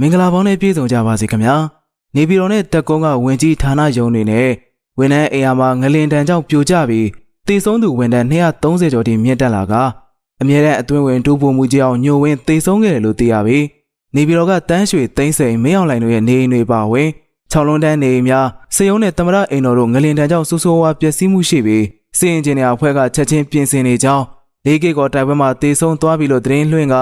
မင်္ဂလာပေါင်းနဲ့ပြည့်စုံကြပါစေခင်ဗျာနေပြည်တော်နဲ့တက်ကုန်းကဝင်ကြီးဌာနယုံတွေနဲ့ဝန်ထမ်းအိမ်ယာမှာငလင်တန်ကြောင့်ပြိုကျပြီးတည်ဆုံးသူဝန်ထမ်း230ကျော်ထိမြင့်တက်လာကအမြဲတမ်းအတွင်းဝင်တူပုံမှုကြီးအောင်ညှို့ဝင်းတည်ဆုံးခဲ့တယ်လို့သိရပြီးနေပြည်တော်ကတန်းရွှေသိန်းစိန်မင်းအောင်လှိုင်တို့ရဲ့နေအိမ်တွေပါဝင်၆လုံးတန်းနေအိမ်များစေယုံနဲ့တမရအိမ်တော်တို့ငလင်တန်ကြောင့်ဆိုးဆိုးဝါးပျက်စီးမှုရှိပြီးစီအင်ဂျင်နီယာအဖွဲ့ကချက်ချင်းပြင်ဆင်နေကြောင်းလေးကေကောတိုက်ပွဲမှာတည်ဆုံးသွားပြီလို့သတင်းလွှင့်က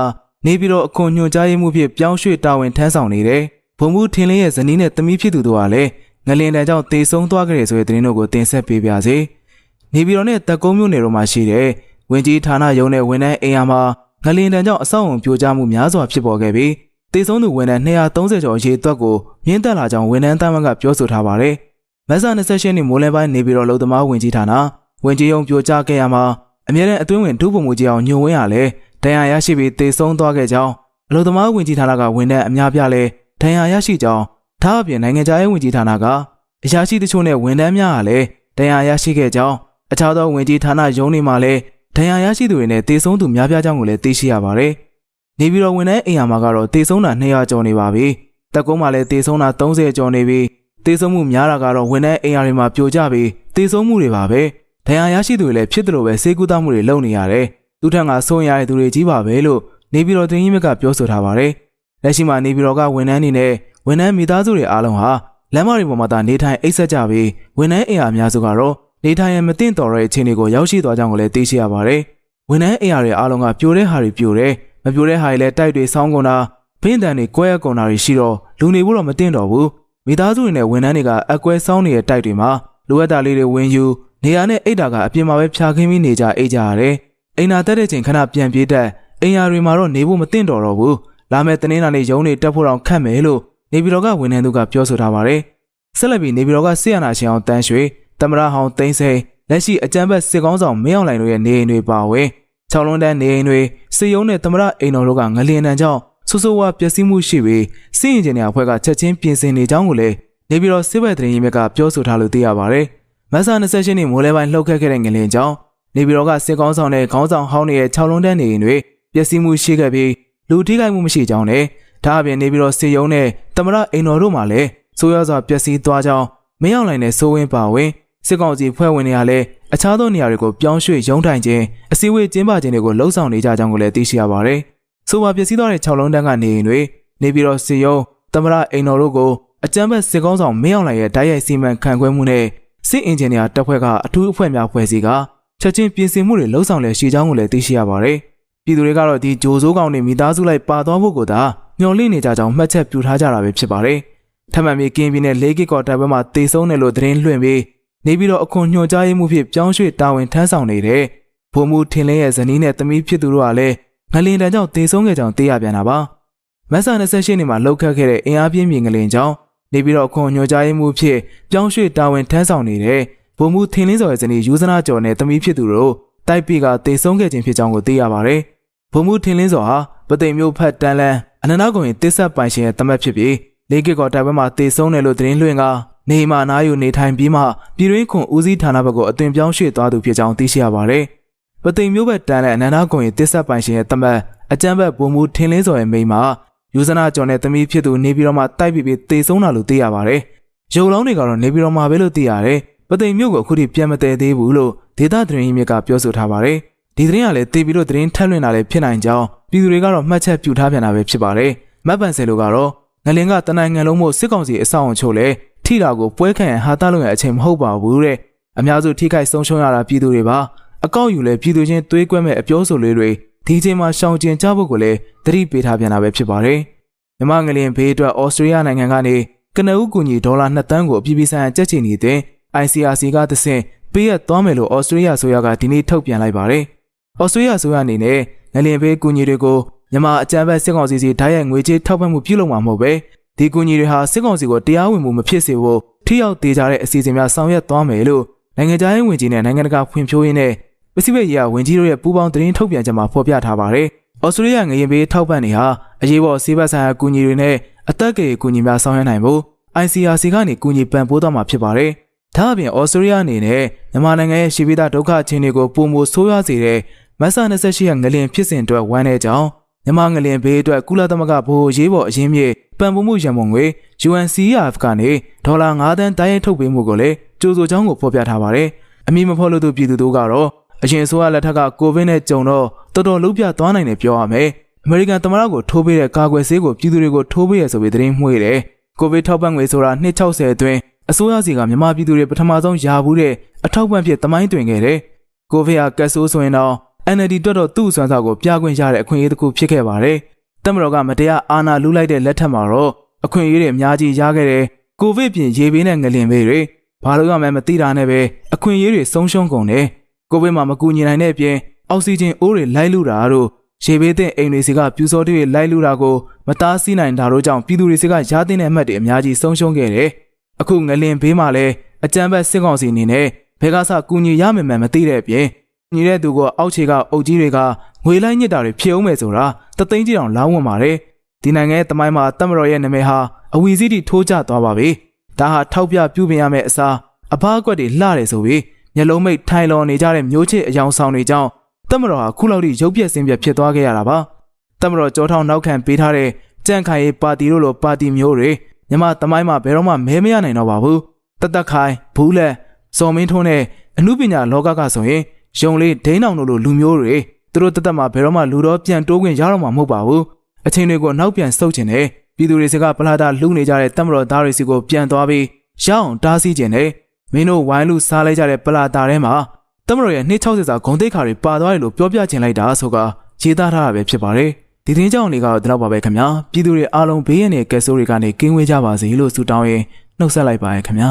နေပြည်တော်အခွန်ညွှန်ကြားရေးမှုဖြစ်ပြောင်းရွှေ့တာဝန်ထမ်းဆောင်နေတယ်။ဗိုလ်မှူးထင်းလင်းရဲ့ဇနီးနဲ့သမီးဖြစ်သူတို့ကလည်းငလင်တန်ကြောင့်တေဆုံးသွားကြတယ်ဆိုတဲ့သတင်းတို့ကိုတင်ဆက်ပေးပါစေ။နေပြည်တော်နဲ့တက်ကုန်းမြို့နယ်တို့မှာရှိတဲ့ဝင်ကြီးဌာနရုံးနဲ့ဝန်ထမ်းအိမ်ယာမှာငလင်တန်ကြောင့်အဆောက်အုံပြိုကျမှုများစွာဖြစ်ပေါ်ခဲ့ပြီးတေဆုံးသူဝန်ထမ်း230ကျော်အရေးအတွက်ကိုမြင့်တက်လာကြောင်းဝန်ထမ်းသားမကပြောဆိုထားပါတယ်။မက်ဆာ28နှစ်မိုးလယ်ပိုင်းနေပြည်တော်လုံသမားဝင်ကြီးဌာနဝင်ကြီးရုံးပြိုကျခဲ့ရမှာအမြဲတမ်းအတွင်းဝင်ဒုဗိုလ်မှူးကြီးအောင်ညှို့ဝင်းရလဲ ဒဏ်ရာရရှိပြီးတေဆုံးသွားခဲ့ကြောင်းအလုံသမားဝင်ကြီးဌာနကဝန်ထမ်းအများပြားလဲဒဏ်ရာရရှိကြောင်းဒါအပြင်နိုင်ငံခြားရေးဝန်ကြီးဌာနကအရာရှိတချို့နဲ့ဝန်ထမ်းများကလည်းဒဏ်ရာရရှိခဲ့ကြောင်းအခြားသောဝန်ကြီးဌာနရုံးတွေမှာလည်းဒဏ်ရာရရှိသူတွေနဲ့တေဆုံးသူများပြားကြောင်းကိုလည်းသိရှိရပါတယ်။နေပြည်တော်ဝန်ထမ်းအိမ်ယာမှာကတော့တေဆုံးတာ200ကျော်နေပါပြီ။တက်ကုန်းမှာလည်းတေဆုံးတာ30ကျော်နေပြီးတေဆုံးမှုများတာကတော့ဝန်ထမ်းအိမ်ယာတွေမှာပြိုကျပြီးတေဆုံးမှုတွေပါပဲ။ဒဏ်ရာရရှိသူတွေလည်းဖြစ်တယ်လို့ပဲစေကူတာမှုတွေလုပ်နေရတယ်။ သူထံကဆုံးရတဲ့သူတွေကြီးပါပဲလို့နေပြည်တော်တင်ကြီးမြတ်ကပြောဆိုထားပါတယ်။လက်ရှိမှာနေပြည်တော်ကဝန်ထမ်းတွေနဲ့ဝန်ထမ်းမိသားစုတွေအားလုံးဟာလမ်းမတွေပေါ်မှာသာနေထိုင်အိပ်ဆက်ကြပြီးဝန်ထမ်းအိမ်ယာအများစုကတော့နေထိုင်ရန်မသင့်တော်တဲ့အခြေအနေကိုရောက်ရှိသွားကြောင်းကိုလည်းသိရှိရပါတယ်။ဝန်ထမ်းအိမ်ယာတွေအားလုံးကပြိုတဲ့ဟာတွေပြိုတယ်မပြိုတဲ့ဟာတွေလည်းတိုက်တွေဆောင်းကုန်တာဘင်းတန်တွေကွဲရကုန်တာတွေရှိတော့လူနေဖို့တော့မသင့်တော်ဘူး။မိသားစုတွေနဲ့ဝန်ထမ်းတွေကအကွဲဆောင်းနေတဲ့တိုက်တွေမှာလိုအပ်တာလေးတွေဝင်ယူနေရာနဲ့အိတ်တာကအပြင်မှာပဲဖြာခင်းပြီးနေကြအိတ်ကြရတယ်။ အိမ်နာတက်တဲ့ချိန်ခဏပြန်ပြေးတတ်အိမ်ယာတွေမှာတော့နေဖို့မသင့်တော်တော့ဘူး။လာမယ့်တနင်္လာနေ့ရုံးနေတက်ဖို့တော့ခက်မယ်လို့နေပြည်တော်ကဝန်ထမ်းတို့ကပြောဆိုထားပါတယ်။ဆက်လက်ပြီးနေပြည်တော်ကဆီယနာရှင်အောင်တန်းရွှေတမရဟောင်းသိန်းစိန်လက်ရှိအကြံဘက်စစ်ကောင်းဆောင်မင်းအောင်လှိုင်တို့ရဲ့နေအိမ်တွေပါဝင်၆လုံးတန်းနေအိမ်တွေစစ်ရုံးနဲ့တမရအိမ်တော်တို့ကငလျင်တန်းကြောင့်ဆူဆူဝါပျက်စီးမှုရှိပြီးစီရင်ကျင်တဲ့အဖွဲ့ကချက်ချင်းပြင်ဆင်နေကြောင်းကိုလည်းနေပြည်တော်စစ်ဘက်သတင်းရင်းမြစ်ကပြောဆိုထားလို့သိရပါတယ်။မတ်ဆာ28နှစ်မိုးလဲပိုင်းလှုပ်ခတ်ခဲ့တဲ့ငလျင်ကြောင့် နေပြည်တော်ကစစ်ကောင်းဆောင်တဲ့ခေါင်းဆောင်ဟောင်းတွေရဲ့၆လုံးတန်းနေအိမ်တွေပျက်စီးမှုရှိခဲ့ပြီးလူထိခိုက်မှုမရှိကြောင်းနဲ့ဒါအပြင်နေပြည်တော်စစ်ရုံးနဲ့တမရအိမ်တော်တို့မှလည်းဆိုးရွားစွာပျက်စီးသွားကြောင်းမင်းအောင်လှိုင်နဲ့စိုးဝင်းပါဝင်စစ်ကောင်စီဖွဲ့ဝင်တွေကလည်းအခြားသောနေရာတွေကိုပြောင်းရွှေ့ရုံးထိုင်ခြင်းအစည်းအဝေးကျင်းပခြင်းတွေကိုလှုံ့ဆော်နေကြကြောင်းကိုလည်းသိရှိရပါတယ်။ဆိုပါပျက်စီးသွားတဲ့6လုံးတန်းကနေအိမ်တွေနေပြည်တော်စီယုံတမရအိမ်တော်တို့ကိုအကြမ်းဖက်စစ်ကောင်းဆောင်မင်းအောင်လှိုင်ရဲ့တိုက်ရိုက်စီမံခန့်ခွဲမှုနဲ့စစ်အင်ဂျင်နီယာတပ်ဖွဲ့ကအထူးအဖွဲ့များဖွဲ့စည်းက ချက်ချင်းပြင်ဆင်မှုတွေလှုံ့ဆော်လည်ရှိကြောင်းကိုလည်းသိရှိရပါတယ်။ပြည်သူတွေကတော့ဒီဂျိုဆိုးကောင်တွေမိသားစုလိုက်ပါသွားဖို့ကိုသာမျှော်လင့်နေကြကြောင်းမှတ်ချက်ပြုထားကြတာပဲဖြစ်ပါတယ်။ထပ်မံပြီးကင်းပြည်နယ်၄ကီကော်တပ်ပွဲမှာတေဆုံးတယ်လို့သတင်းလွှင့်ပြီးနေပြီးတော့အခွန်ညွှန်ကြားရေးမှုဖြစ်ပြောင်းရွှေ့တာဝန်ထမ်းဆောင်နေတဲ့ဗိုလ်မှူးထင်လင်းရဲ့ဇနီးနဲ့သမီးဖြစ်သူတို့ကလည်းငလင်တန်ကြောင့်တေဆုံးခဲ့ကြောင်းသိရပြန်တာပါမက်ဆာ28နှစ်မှာလှုပ်ခတ်ခဲ့တဲ့အင်အားပြင်းမြေငလင်ကြောင့်နေပြီးတော့အခွန်ညွှန်ကြားရေးမှုဖြစ်ပြောင်းရွှေ့တာဝန်ထမ်းဆောင်နေတဲ့ ဗိုလ်မှူးထင်လင်းစော်ရဲ့ဇနီးယူဇနာကျော်နဲ့သမီးဖြစ်သူတို့တိုက်ปีကတေဆုံးခဲ့ခြင်းဖြစ်ကြောင်းကိုသိရပါတယ်ဗိုလ်မှူးထင်လင်းစော်ဟာပသိမ်မျိုးဖတ်တန်းလန်းအနန္တကုံရင်တစ်ဆက်ပိုင်ရှင်ရဲ့တမတ်ဖြစ်ပြီးလေးကစ်ကော်တိုက်ပွဲမှာတေဆုံးတယ်လို့သတင်းလွှင့်ကနေမှနားယူနေထိုင်ပြီးမှပြည်တွင်းခွန်ဦးစီးဌာနဘက်ကိုအသွင်ပြောင်းရွှေ့သွားသူဖြစ်ကြောင်းသိရှိရပါတယ်။ပသိမ်မျိုးဘက်တန်းတဲ့အနန္တကွန်ရဲ့တစ်ဆက်ပိုင်ရှင်ရဲ့တမတ်အကြမ်းဘက်ပုံမှုထင်းလင်းစော်ရဲ့မိန်းမယူဇနာကျော်နဲ့သမီးဖြစ်သူနေပြည်တော်မှာတိုက်ပြီးပြီးတေဆုံးတာလို့သိရပါတယ်။ရုပ်လောင်းတွေကတော့နေပြည်တော်မှာပဲလို့သိရတယ်။ ပသိမ်မျိုးကိုအခုထိပြန်မတည်သေးဘူးလို့ဒေတာသတင်းရင်းမြစ်ကပြောဆိုထားပါတယ်။ဒီသတင်းကလည်းတေပြီးလို့သတင်းထက်လွှင့်တာလည်းဖြစ်နိုင်ကြောင်းပြည်သူတွေကတော့မှတ်ချက်ပြုထားပြန်တာပဲဖြစ်ပါတယ်။မတ်ပန်ဆယ်လိုကတော့ငလင်ကတနိုင်ငံလုံးမို့စစ်ကောင်စီအဆောက်အုံချို့လဲထိတာကိုပွဲခံရဟာတာလို့ရအချိန်မဟုတ်ပါဘူးတဲ့အများစုထိခိုက်ဆုံးရှုံးရတာပြည်သူတွေပါအကောက်ယူလဲပြည်သူချင်းသွေးကွဲမဲ့အပြောဆိုလေးတွေဒီချိန်မှာရှောင်ကျဉ်ကြဖို့ကိုလည်းသတိပေးထားပြန်တာပဲဖြစ်ပါတယ်မြမငလင်ဘေးအတွက်ဩစတြေးလျနိုင်ငံကနေကနဦးကူညီဒေါ်လာ2တန်းကိုအပြည်ပြည်ဆိုင်ရာကြက်ချီနေတဲ့ ICRC ကသင့်ပေးရသွားမယ်လို့ဩစတြေးလျဆိုရကဒီနေ့ထုတ်ပြန်လိုက်ပါတယ်ဩစတြေးလျဆိုရအနေနဲ့ငလင်ဘေးကူညီတွေကိုမြန်မာအကြံဖက်စစ်ကောင်စီစီဓာတ်ရိုက်ငွေကြေးထောက်ပံ့မှုပြုလုပ်မှာမဟုတ်ပဲဒီကူညီတွေဟာစစ်ကောင်စီကိုတရားဝင်မှုမဖြစ်စေဖို့ထိရောက်သေးကြတဲ့အစီအစဉ်များဆောင်ရွက်သွားမယ်လို့နိုင်ငံခြားရေးဝန်ကြီးနဲ့နိုင်ငံတကာဖွံ့ဖြိုးရေးနဲ့ပစိဖိတ်ရေးရာဝန်ကြီးတို့ရဲ့ပူးပေါင်းသတင်းထုတ်ပြန်ချက်မှာဖော်ပြထားပါတယ်။ဩစတြေးလျငရင်ပေးထောက်ပံ့နေဟာအရေးပေါ်ဆေးဘက်ဆိုင်ရာကူညီတွေနဲ့အသက်ကြီးကူညီများဆောင်ရွက်နိုင်ဖို့ ICRC ကနေကူညီပံ့ပိုးသွားမှာဖြစ်ပါတယ်။ ဒါအပြင်ဩစတြေးလျအနေနဲ့မြန်မာနိုင်ငံရဲ့ရှိပိသားဒုက္ခချင်းတွေကိုပုံမဆိုးရွားစေတဲ့မတ်ဆာ28ရက်ငလင်ဖြစ်စဉ်အတွက်ဝမ်းနေကြောင်းမြန်မာငလင်ဘေးအတွက်ကုလသမဂ္ဂဗဟိုရေးပေါ်အရင်းမြစ်ပံ့ပိုးမှုရန်ပုံငွေ UNCRF ကနေဒေါ်လာ9သန်းတိုင်းရိုက်ထုတ်ပေးမှုကိုလည်းကြိုးစိုးချောင်းကိုဖော်ပြထားပါတယ်။အမည်မဖော်လို့သူပြည်သူတို့ကတော့အရင်အစိုးရလက်ထက်ကကိုဗစ်နဲ့ကြုံတော့တော်တော်လုံးပြသွားနိုင်တယ်ပြောရမယ်။အမေရိကန်သမ္မတကိုထိုးပေးတဲ့ကာကွယ်ဆေးကိုပြည်သူတွေကိုထိုးပေးရဆိုပြီးသတင်းမှွေးတယ်။ကိုဗစ်ထောက်ပံ့ငွေဆိုတာ260အတွင်း အစိုးရစီကမြန်မာပြည်သူတွေပထမဆုံးရဘူးတဲ့အထောက်ပံ့ဖြစ်သမိုင်းတွင်ခဲ့တယ်။ကိုဗစ်ဟာကတ်ဆိုးဆိုရင်တော့ NLD တွတ်တော့သူ့စွမ်းဆောင်ကိုပြခွင့်ရတဲ့အခွင့်အရေးတစ်ခုဖြစ်ခဲ့ပါတယ်။တမတော်ကမတရားအာဏာလူလိုက်တဲ့လက်ထက်မှာတော့အခွင့်အရေးတွေအများကြီးရခဲ့တယ်။ကိုဗစ်ပြင်ရေဘေးနဲ့ငလင်ဘေးတွေဘာလို့ရမှန်းမသိတာနဲ့ပဲအခွင့်အရေးတွေဆုံးရှုံးကုန်တယ်။ကိုဗစ်မှာမကူညီနိုင်တဲ့အပြင်အောက်ဆီဂျင်အိုးတွေလိုက်လူတာတို့ရေဘေးတဲ့အိမ်တွေစီကပြူစောတွေလိုက်လူတာကိုမတားဆီးနိုင်တာတို့ကြောင့်ပြည်သူတွေစီကရားသိတဲ့အမှတ်တွေအများကြီးဆုံးရှုံးခဲ့တယ်။ အခုငလင်ဘေးမှာလည်းအကြမ်းဖက်စစ်ကောင်စီအနေနဲ့ဘယ်ကစကူညီရမယ်မှန်းမသိတဲ့အပြင်ညီတဲ့သူကအောက်ခြေကအုပ်ကြီးတွေကငွေလိုက်ညစ်တာတွေဖြစ်အောင်မယ်ဆိုတာတသိန်းကြီးတောင်လောင်းဝင်ပါတယ်ဒီနိုင်ငံရဲ့တမိုင်းမှာတမတော်ရဲ့နာမည်ဟာအဝီစီးတီထိုးကျသွားပါပြီဒါဟာထောက်ပြပြုပြင်ရမယ့်အစားအဖားအကွက်တွေလှတယ်ဆိုပြီးမျက်လုံးမိတ်ထိုင်လော်နေကြတဲ့မျိုးချစ်အယောင်ဆောင်တွေကြောင့်တမတော်ဟာခုလောက်ထိရုပ်ပြက်စင်းပြက်ဖြစ်သွားခဲ့ရတာပါတမတော်ကြောထောင်နောက်ခံပေးထားတဲ့ကြန့်ခိုင်ရေးပါတီတို့လိုပါတီမျိုးတွေ မြမတမိုင်းမှာဘယ်တော့မှမဲမရနိုင်တော့ပါဘူးတသက်ခိုင်ဘူးလက်စော်မင်းထွန်းနဲ့အမှုပညာလောကကဆိုရင်ယုံလေးဒိန်းအောင်တို့လိုလူမျိုးတွေသူတို့တက်တက်မှာဘယ်တော့မှလူတော်ပြန်တိုးခွင့်ရတော့မှာမဟုတ်ပါဘူးအချိန်တွေကိုနောက်ပြန်ဆုတ်ချင်တယ်ပြည်သူတွေစကပလာတာလှူနေကြတဲ့တမတော်သားတွေစီကိုပြန်သွားပြီးရအောင်တားဆီးကျင်တယ်မင်းတို့ဝိုင်းလူစားလိုက်ကြတဲ့ပလာတာထဲမှာတမတော်ရဲ့260စာဂုံတိတ်ခါတွေပါသွားတယ်လို့ပြောပြချင်လိုက်တာဆိုကရေးသားထားတာပဲဖြစ်ပါတယ် ဒီတင်းကြောင်လေးကတော့ဒီတော့ပါပဲခင်ဗျာပြည်သူတွေအားလုံးဘေးရန်တွေကဲဆိုးတွေကနေကင်းဝေးကြပါစေလို့ဆုတောင်းရင်နှုတ်ဆက်လိုက်ပါရခင်ဗျာ